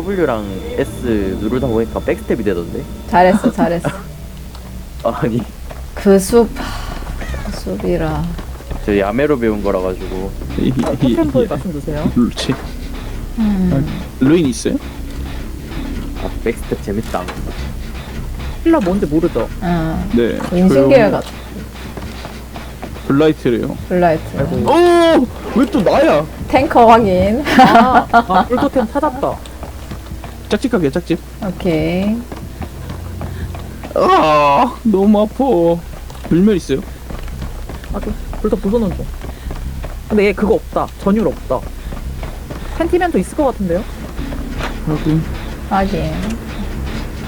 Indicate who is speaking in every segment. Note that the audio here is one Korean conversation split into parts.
Speaker 1: W랑 S 누르다 보니까 백스텝이 되던데.
Speaker 2: 잘했어, 잘했어.
Speaker 1: 아니
Speaker 2: 그 숲, 그 숲이라.
Speaker 1: 저 야매로 배운 거라 가지고.
Speaker 3: 이- 이- 이-
Speaker 4: 포켓볼
Speaker 3: 이-
Speaker 4: 말씀 주세요.
Speaker 3: 그렇지.
Speaker 2: 음.
Speaker 3: 루인 있어요?
Speaker 1: 아 백스텝 재밌다.
Speaker 4: 힐러 뭔지 모르죠?
Speaker 2: 어.
Speaker 3: 네.
Speaker 2: 인신계열 같아.
Speaker 3: 블라이트래요.
Speaker 2: 블라이트.
Speaker 4: 아이고.
Speaker 3: 오! 왜 또 나야?
Speaker 2: 탱커 확인.
Speaker 4: 아, 아 꿀토템 찾았다.
Speaker 3: 짝집 가게 짝집.
Speaker 2: 오케이.
Speaker 3: 아 너무 아파. 불멸 있어요?
Speaker 4: 아, 좀 불도 부숴놓은 중. 근데 얘 그거 없다. 전율 없다. 펜티멘트 있을 것 같은데요?
Speaker 3: 확인.
Speaker 2: 확인.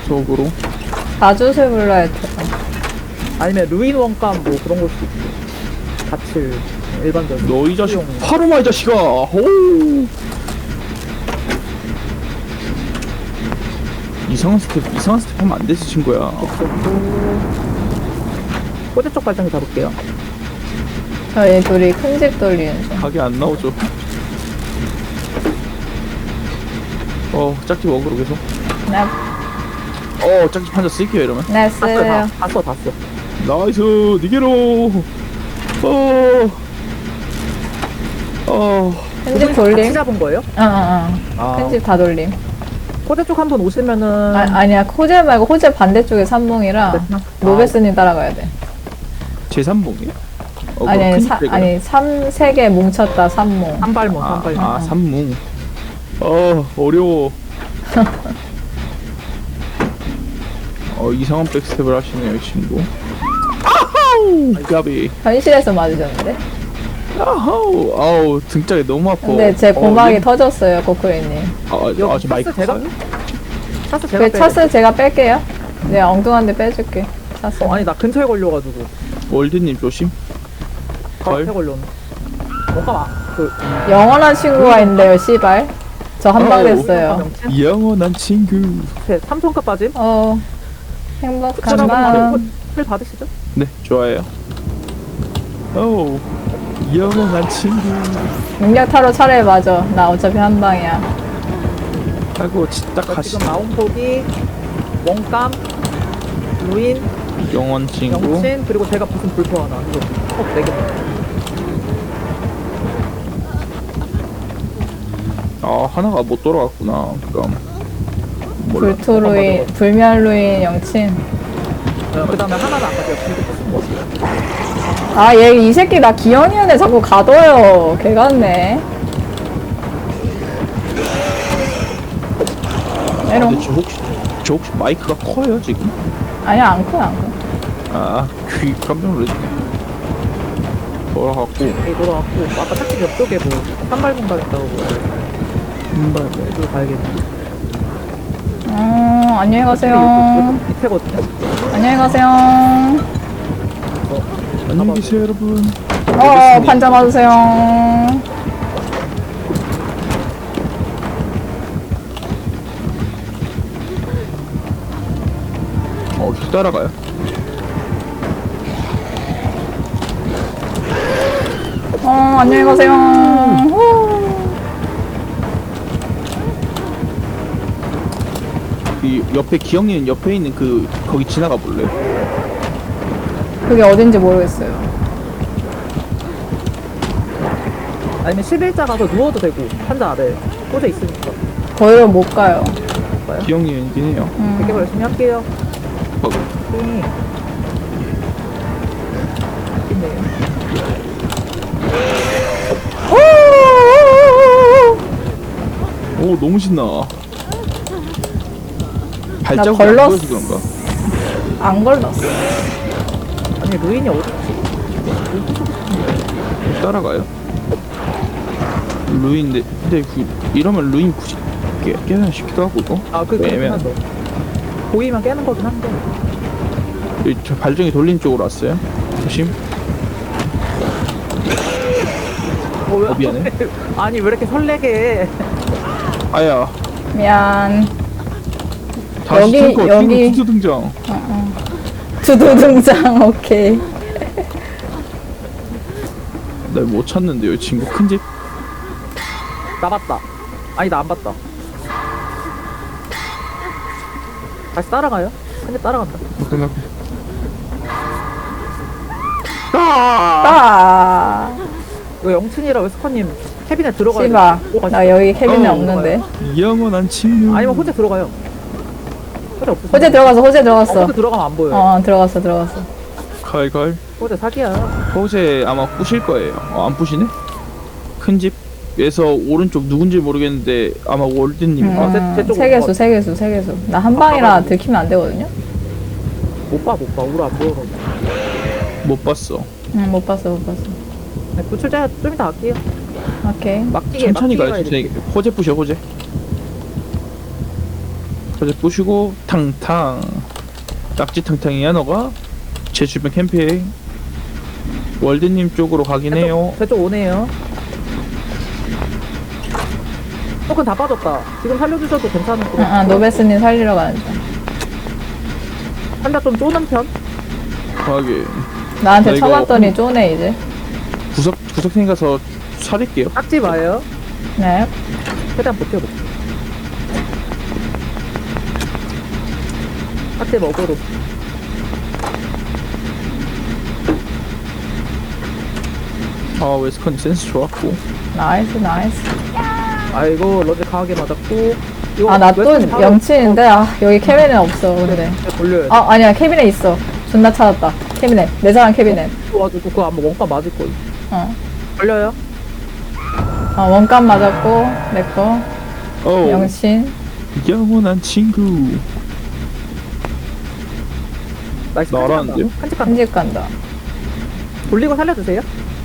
Speaker 3: 적으로.
Speaker 2: 다주세 블라이트.
Speaker 4: 아니면 루인 원감 뭐 그런 걸 수도 있고. 같이 일반적인.
Speaker 3: 너이 자식
Speaker 4: 수용.
Speaker 3: 바로 마 이 자식아. 오. 이상한 스텝 이상한 스텝 하면 안 되지 친구야.
Speaker 4: 꼬대 쪽 발전기 잡을게요.
Speaker 2: 저희 둘이 큰 집 돌리는 중.
Speaker 3: 가게 안 나오죠. 어 짝집 어그로 계속.
Speaker 2: 네,
Speaker 3: 어 짝집 한자 쓸게요 이러면.
Speaker 2: 나이스.
Speaker 4: 다 써, 다, 다 써, 다 써.
Speaker 3: 나이스 니게로. 어. 어.
Speaker 2: 큰집
Speaker 4: 같이
Speaker 2: 돌림.
Speaker 4: 잡은 거예요?
Speaker 2: 어, 어, 어.
Speaker 4: 아,
Speaker 2: 큰 집 다 돌림.
Speaker 4: 꼬대 쪽한 번 오시면은.
Speaker 2: 아, 아니야, 호재 말고 호재 반대쪽에 삼봉이라
Speaker 4: 네.
Speaker 2: 노베스님 따라가야 돼.
Speaker 3: 제3봉이요? 어,
Speaker 2: 아니, 아니,
Speaker 3: 큰
Speaker 2: 사. 아니, 삼, 세개 뭉쳤다, 삼봉.
Speaker 4: 한발몬,
Speaker 3: 아,
Speaker 4: 한발몬.
Speaker 3: 아 삼뭉. 어 어려워. 어 이상한 백스텝을 하시네요 이 친구. 아하우 까비.
Speaker 2: 현실에서 맞으셨는데?
Speaker 3: 아하우 아우 등짝이 너무 아파.
Speaker 2: 근데 제 고막이
Speaker 3: 어,
Speaker 2: 터졌어요, 코코이님.
Speaker 3: 아, 아, 아, 저 마이크
Speaker 4: 차스 제가-
Speaker 3: 커요?
Speaker 4: 차스 제가
Speaker 2: 그
Speaker 4: 빼.
Speaker 2: 차스 제가 뺄게요. 네, 엉뚱한 데 빼줄게. 차스.
Speaker 4: 어, 아니 나 근처에 걸려가지고.
Speaker 3: 월드님 조심. 걸.
Speaker 4: 앞에 걸렸네. 뭔가 막, 그.
Speaker 2: 영원한 친구가 있는데요, 씨발. 저 한 방
Speaker 3: 아우.
Speaker 2: 됐어요.
Speaker 4: 명칭?
Speaker 3: 영원한 친구.
Speaker 4: 네, 삼성급 빠짐.
Speaker 2: 어, 행복한 마음.
Speaker 4: 힐 받으시죠?
Speaker 3: 네 좋아해요. 오 영원한 친구.
Speaker 2: 능력 타로 차례 맞아. 나 어차피 한 방이야.
Speaker 3: 하고
Speaker 4: 딱저
Speaker 3: 가시.
Speaker 4: 지금 마운폭이 원감, 루인,
Speaker 3: 영원 친구.
Speaker 4: 영신 그리고 제가 무슨 불표 하나 이거 컵네 개.
Speaker 3: 아 하나가 못 돌아갔구나. 그럼. 몰라.
Speaker 2: 불토루인, 불멸루인 영친.
Speaker 4: 그 다음에 하나는 아까 제가 쓴 거.
Speaker 2: 아, 얘 이 새끼 나 기현이한테 자꾸 가둬요. 개 같네.
Speaker 3: 근데
Speaker 2: 에롱.
Speaker 3: 저 혹시 저 혹시 마이크가 커요 지금?
Speaker 2: 아니야, 안 커, 안 커.
Speaker 3: 아 귀 깜짝 놀랐네. 돌아갔고
Speaker 4: 여기 돌아왔고 아까 착지 옆쪽에 뭐 산발공 가겠다고
Speaker 3: 신발
Speaker 4: 이쪽으로 가야겠네.
Speaker 2: 어, 안녕히 가세요. 안녕히 가세요.
Speaker 3: 안녕히 계세요 여러분.
Speaker 2: 어, 판자 맞으세요.
Speaker 3: 어 계속 따라가요.
Speaker 2: 어, 안녕히 가세요. 후.
Speaker 3: 이 옆에 기영님 옆에 있는 그 거기 지나가 볼래요?
Speaker 2: 그게 어딘지 모르겠어요.
Speaker 4: 아니면 11자 가서 누워도 되고 한자 아래 꽂아 있으니까.
Speaker 2: 거기로 못 가요.
Speaker 3: 기영님이긴 해요.
Speaker 2: 음.
Speaker 4: 되게 열심히 할게요.
Speaker 3: 어,
Speaker 4: 띵. 있네요.
Speaker 3: 오 너무 신나. 발자국이 안. 보여서 그런가?
Speaker 2: 안 걸렸어.
Speaker 4: 아니 루인이 어디?
Speaker 3: 계속 따라가요. 루인데 근데 그, 이러면 루인 굳이 깨, 깨나 싶기도 하고 이거.
Speaker 4: 아그 그렇긴
Speaker 3: 애매한-
Speaker 4: 하죠. 보이면 깨는 거긴 한데.
Speaker 3: 이- 저 발정이 돌린 쪽으로 왔어요. 조심.
Speaker 4: 어, 왜-
Speaker 3: 어, 미안해.
Speaker 4: 아니 왜 이렇게 설레게? 해?
Speaker 3: 아야.
Speaker 2: 미안.
Speaker 3: 다시
Speaker 2: 여기, 여기.
Speaker 3: 탱커 투수
Speaker 2: 두두 등장, 오케이.
Speaker 3: 나못 찾는데요 친구 큰 집.
Speaker 4: 나 봤다. 아니 나 안 봤다. 다시 따라가요? 한대 따라간다.
Speaker 3: 끝나.
Speaker 2: 아,
Speaker 4: 이거 영춘이랑 웨스커님 캐비넷 들어가야
Speaker 2: 씨바.
Speaker 4: 가시죠.
Speaker 2: 나 여기 캐비넷
Speaker 3: 어,
Speaker 2: 없는데.
Speaker 3: 영원한 친구.
Speaker 4: 아니면 호재 들어가요. 호재 없어.
Speaker 2: 호재 들어갔어, 호재
Speaker 4: 어,
Speaker 2: 들어갔어.
Speaker 4: 호재 들어가면 안 보여 요.
Speaker 2: 어, 들어갔어, 들어갔어.
Speaker 3: 갈 갈.
Speaker 4: 호재 사기야.
Speaker 3: 어제 아마 부실 거예요. 어, 안 부시네? 큰 집에서 오른쪽 누군지 모르겠는데 아마 월드님.
Speaker 2: 음,
Speaker 3: 아,
Speaker 4: 제- 제 쪽으로
Speaker 2: 세계수,
Speaker 4: 가.
Speaker 2: 세계수, 세계수. 나 한 방이라 들키면 안 되거든요?
Speaker 4: 못 봐, 못 봐. 우리 안 보여.
Speaker 3: 못 봤어.
Speaker 2: 응, 못 봤어, 못 봤어.
Speaker 4: 네, 구출자 좀 이따 갈게요.
Speaker 2: 오케이.
Speaker 4: 막기게,
Speaker 3: 천천히 가야지.
Speaker 4: 가야 돼.
Speaker 3: 네, 호재 부셔 호재. 호재 부시고 탕탕. 딱지 탕탕이야 너가? 제 주변 캠핑. 월드님 쪽으로 가긴 해요.
Speaker 4: 저쪽 오네요. 토큰 다 빠졌다. 지금 살려주셔도 괜찮을 것
Speaker 2: 응, 아,
Speaker 4: 같아요.
Speaker 2: 노베스님 살리러 가는 중.
Speaker 4: 한자 좀 쪼는 편?
Speaker 3: 가게.
Speaker 2: 나한테
Speaker 3: 나 이거
Speaker 2: 쳐봤더니 쪼네, 이제.
Speaker 3: 구석 구석탱이 가서 살릴게요.
Speaker 4: 깍지 마요.
Speaker 2: 네.
Speaker 4: 최대한 버텨볼게. 깍지 먹으로.
Speaker 3: 아 웨스컨 센스 좋았고.
Speaker 2: 나이스, 나이스.
Speaker 4: 아이고, 러즈 강하게 맞았고. 이거
Speaker 2: 아, 나 또
Speaker 4: 웨스턴이 바로-
Speaker 2: 영치인데, 아, 여기 캐비넷 없어, 근데.
Speaker 4: 어, 돌려야 돼.
Speaker 2: 아, 아니야, 캐비넷 있어. 존나 찾았다. 캐비넷. 내 사람 캐비넷.
Speaker 4: 가지고 그거 아마 원가 맞을 거예요.
Speaker 2: 어.
Speaker 4: 걸려요?
Speaker 2: 어, 원값 맞았고, 내꺼.
Speaker 3: 어
Speaker 2: 영신.
Speaker 3: 영원한 친구.
Speaker 4: 나이스.
Speaker 3: 나라는데요?
Speaker 4: 한집 간다.
Speaker 2: 한집 간다.
Speaker 4: 돌리고 살려주세요.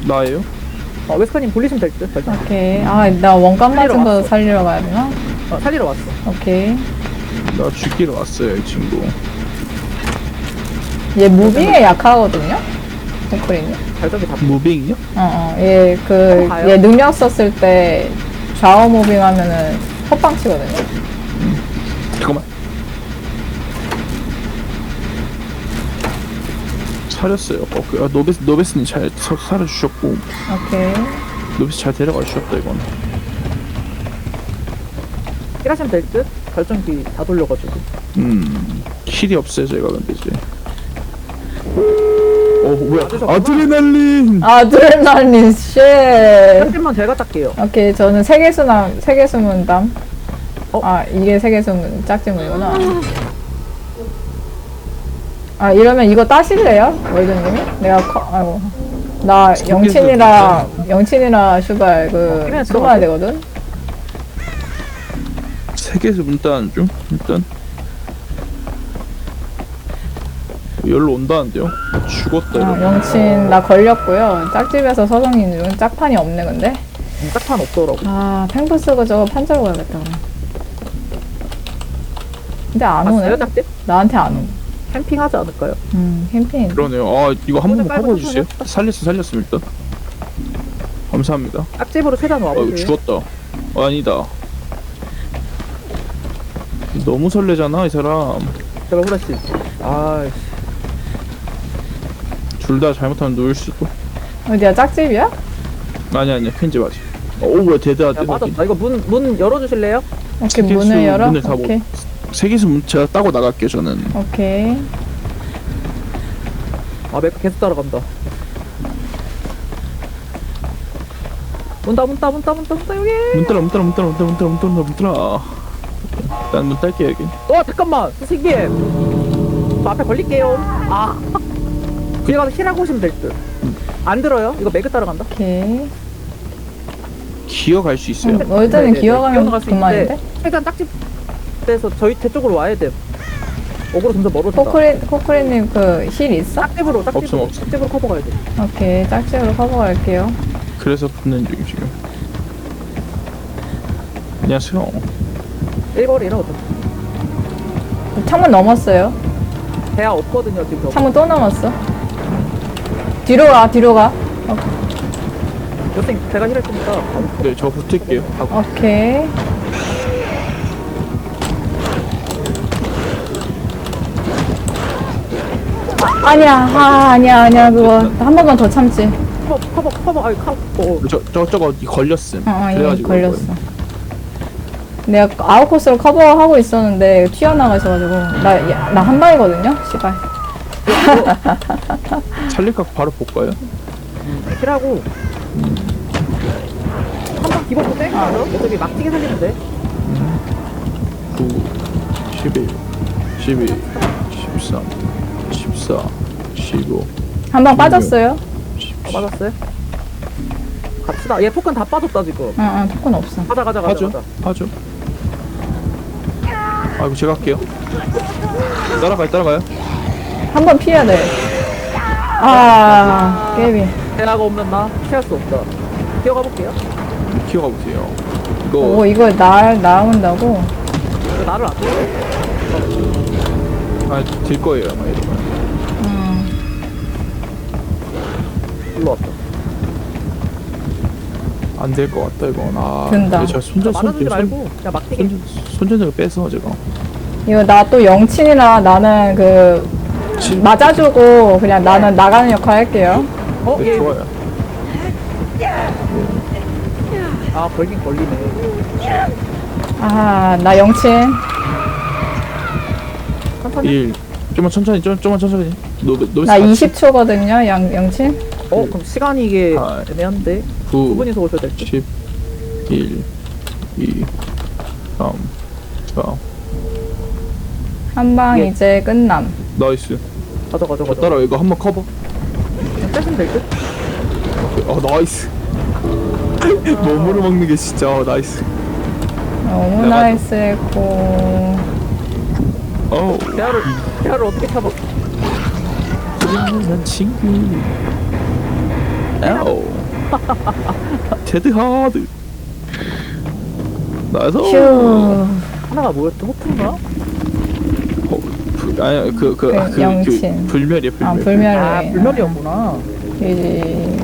Speaker 3: 나예요?
Speaker 4: 어, 웨스커님 돌리시면 될 듯. 결정.
Speaker 2: 오케이. 아, 나
Speaker 4: 살리러
Speaker 2: 맞은 거. 살리러 가야 되나?
Speaker 4: 어, 살리러 왔어.
Speaker 2: 오케이.
Speaker 3: 나 죽기로 왔어요 이 친구.
Speaker 2: 얘 무빙에 약하거든요?
Speaker 4: 발전기 다.
Speaker 3: 무빙이요?
Speaker 2: 어, 어. 얘, 그,
Speaker 4: 가요?
Speaker 2: 얘 능력 썼을 때 좌우 무빙 하면은 헛방 치거든요?
Speaker 3: 잠깐만. 사렸어요. 어, 그, 아, 노베스 노베스님 잘 서, 살아주셨고
Speaker 2: 오케이.
Speaker 3: 노베스 잘 데려가 주셨다 이건.
Speaker 4: 힐하시면 될 듯. 발전기 다 돌려가지고.
Speaker 3: 음 킬이 없어요 제가 근데 이제. 어 뭐야?
Speaker 4: 맞으셨구나.
Speaker 3: 아드레날린.
Speaker 2: 아드레날린, 쉣.
Speaker 4: 한집만 제가 닦게요.
Speaker 2: 오케이, 저는 세계수나, 세계수문담.
Speaker 4: 어?
Speaker 2: 아, 이게 세계수문, 짝짓문이구나. 아, 이러면 이거 따실래요? 월드님이? 내가 커, 아이고. 나 영친이랑, 영친이랑 슈발, 그, 쏘아야
Speaker 4: 들어가세요.
Speaker 2: 되거든?
Speaker 3: 세계에서 문단 좀 일단. 열로 온다는데요? 죽었다
Speaker 2: 아,
Speaker 3: 이러면.
Speaker 2: 영친, 나 걸렸고요. 짝집에서 서성인 중 짝판이 없네, 근데.
Speaker 4: 음, 짝판 없더라고.
Speaker 2: 아, 팽프 쓰고 저거 판자로 가야겠다, 그럼. 근데 안 오네.
Speaker 4: 봤어요, 짝집?
Speaker 2: 나한테 안 오.
Speaker 4: 캠핑하지 않을까요?
Speaker 2: 음, 캠페인.
Speaker 3: 그러네요. 아 이거 한 번만
Speaker 4: 빨리
Speaker 3: 커버해 주세요. 살렸어 살렸어 일단. 감사합니다.
Speaker 4: 짝집으로 최대한
Speaker 3: 어
Speaker 4: 와보세요.
Speaker 3: 죽었다. 어, 아니다. 너무 설레잖아 이 사람.
Speaker 4: 제발 후레쉬. 아이씨.
Speaker 3: 둘 다 잘못하면 누울 수도.
Speaker 2: 어디야, 짝집이야?
Speaker 3: 아니 아니야 편집 아직. 어, 오 뭐야 대대하대.
Speaker 4: 야, 맞았다. 이거 문, 문 열어주실래요?
Speaker 2: 오케이, 문을 열어?
Speaker 3: 문을 다
Speaker 2: 오케이.
Speaker 3: 세계수 문 제가 따고 나갈게요 저는.
Speaker 2: 오케이.
Speaker 4: 아, 맥 계속 따라간다. 문따, 문따, 문따, 문따, 문따, 여기!
Speaker 3: 문 따라 문 따라 문 따라 문 따라 문 따라 문 따라 문 따라. 일단 문 딸게요 여기.
Speaker 4: 어, 잠깐만! 선생님! 저 앞에 걸릴게요. 아! 뒤에 가서 힐하고 오시면 될 듯. 안 들어요? 이거 매그 따라간다?
Speaker 2: 오케이.
Speaker 3: 기어갈 수 있어요.
Speaker 2: 음, 월드는
Speaker 4: 네네네.
Speaker 2: 기어가면
Speaker 4: 기어나갈 수
Speaker 2: 그만인데?
Speaker 4: 있는데 최 짝집에서 저희 제 쪽으로 와야 돼. 어그로 점점 멀어진다.
Speaker 2: 코크린, 코크린님 그 힐 있어?
Speaker 4: 짝집으로, 짝집으로.
Speaker 3: 없음.
Speaker 4: 짝집으로 커버 가야 돼.
Speaker 2: 오케이, 짝집으로 커버 갈게요.
Speaker 3: 그래서 붙는 중 지금. 안녕하세요.
Speaker 4: 1거리라 어차피.
Speaker 2: 창문 넘었어요.
Speaker 4: 대야 없거든요, 지금 저.
Speaker 2: 창문 또 넘었어. 뒤로 가, 뒤로 가.
Speaker 4: 여생 제가 힐할 테니까.
Speaker 3: 네 저 붙을게요. 하고.
Speaker 2: 오케이. 아, 아니야, 아, 아니야, 아니야, 그거. 한 번만 더 참지.
Speaker 4: 커버, 커버, 커버, 아이, 커버. 어,
Speaker 3: 저, 저, 저거 걸렸음.
Speaker 2: 어, 어, 이미
Speaker 3: 그래가지고
Speaker 2: 걸렸어. 내가 아웃 코스로 커버하고 있었는데 튀어나가셔가지고 나나 한 방이거든요. 씨발.
Speaker 3: 찰리각 바로 볼까요?
Speaker 4: 킬하고 한방 기본도 땡
Speaker 2: 아.
Speaker 4: 어차피 막뛰게 살리면
Speaker 3: 돼9 11 12 13 14 15
Speaker 2: 한 방 빠졌어요.
Speaker 4: 아, 맞았어요? 갑시다 얘 포칸 다 빠졌다 지금
Speaker 2: 응, 응, 토큰 없어.
Speaker 4: 가자 가자 가자
Speaker 3: 하죠
Speaker 4: 가자
Speaker 3: 하죠 아이고 제가 할게요 따라가요 따라가요
Speaker 2: 한 번 피해야 돼. 아, 깨비.
Speaker 4: 대화가 없는 나 피할 수 없다 뛰어가 볼게요
Speaker 3: 기어가 보세요 이거
Speaker 2: 오, 이거 나, 나온다고?
Speaker 4: 왜 나를 안 뛰어?
Speaker 3: 아될 거예요 아마 이러면
Speaker 4: 일로 왔다
Speaker 3: 안 될 것 같다 이건 아
Speaker 2: 된다.
Speaker 3: 제가 손전
Speaker 4: 맞아주지
Speaker 3: 손전
Speaker 4: 말고 그냥 막뛰게
Speaker 3: 손전 손전등을 빼서 제가
Speaker 2: 이거 나 또 영친이라 나는 그, 맞아주고 그냥 나는 나가는 역할 할게요.
Speaker 4: 어?
Speaker 3: 네,
Speaker 4: 얘
Speaker 3: 좋아요
Speaker 4: 아 걸긴 걸리네
Speaker 2: 아, 나 영친.
Speaker 4: 천천히
Speaker 3: 1 좀만 천천히 좀, 좀만 천천히 노, 노,
Speaker 2: 나 20초거든요, 양, 영친.
Speaker 4: 어 그럼 시간이 이게
Speaker 3: 아.
Speaker 4: 애매한데? 9두 분이서 오셔야 될지?
Speaker 3: 10 1 2 3 4
Speaker 2: 한방
Speaker 4: 예.
Speaker 2: 이제 끝남.
Speaker 3: 나이스.
Speaker 4: 가자 가자 가자.
Speaker 3: 따라 이거 한번 커버.
Speaker 4: 그냥 빼시면 될듯?
Speaker 3: 어 나이스. 몸으로 먹는 게 진짜 어, 나이스.
Speaker 2: 너무
Speaker 3: 내가
Speaker 2: 나이스했고.
Speaker 3: 어우
Speaker 4: 대화를 대화를 어떻게 타봐
Speaker 3: 난 친구 아우 테드 하드 나이스
Speaker 2: 휴.
Speaker 4: 하나가 뭐였지 호투인가?
Speaker 3: 어, 불, 아니 그그 그,
Speaker 2: 그
Speaker 3: 그, 그,
Speaker 2: 영친.
Speaker 3: 불멸이야 불멸
Speaker 2: 아, 불멸을.
Speaker 4: 아 불멸이었구나
Speaker 2: 이제